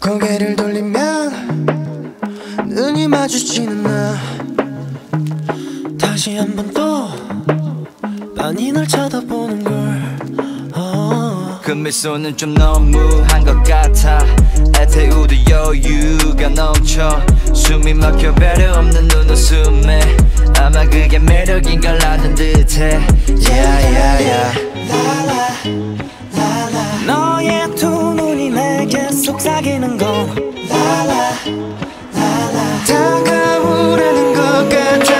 고개를 돌리면 눈이 마주치는 나 다시 한 번또 빤히 널 쳐다보는 걸 어. 그 미소는 좀 너무한 것 같아. 애태우도 여유가 넘쳐. 숨이 막혀 배려 없는 눈웃음에 아마 그게 매력인 걸 아는 듯해. Yeah yeah. 너의 두 눈이 내게 속삭이는 거. 다가오라는 것 같아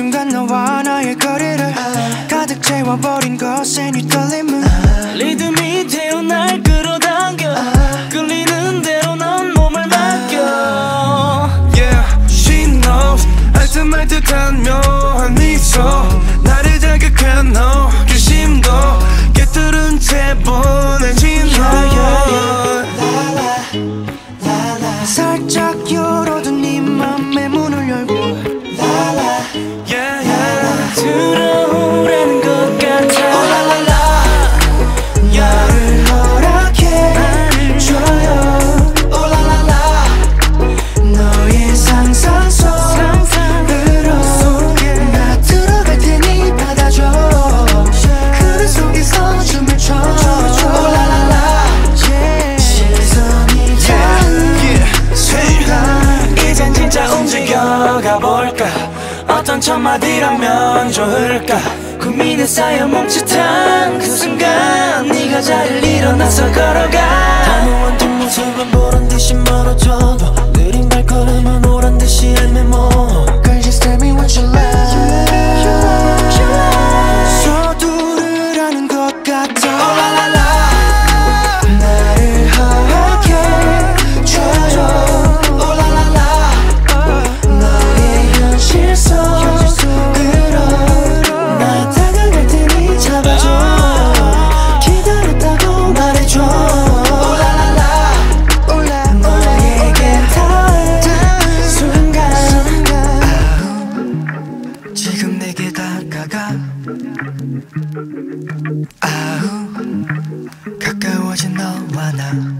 순간 너와 나의 거리를 가득 채워버린 것에 네 떨림은 리듬이 되어 날 끌어당겨 끌리는 대로 넌 몸을 맡겨. Yeah, she knows 알듯 말 듯한 묘 가볼까? 어떤 첫 마디라면 좋을까? 고민에 쌓여 멈칫한 그 순간 네가 자리를 일어나서 걸어가 내게 다가가. 아우 가까워진 너와 나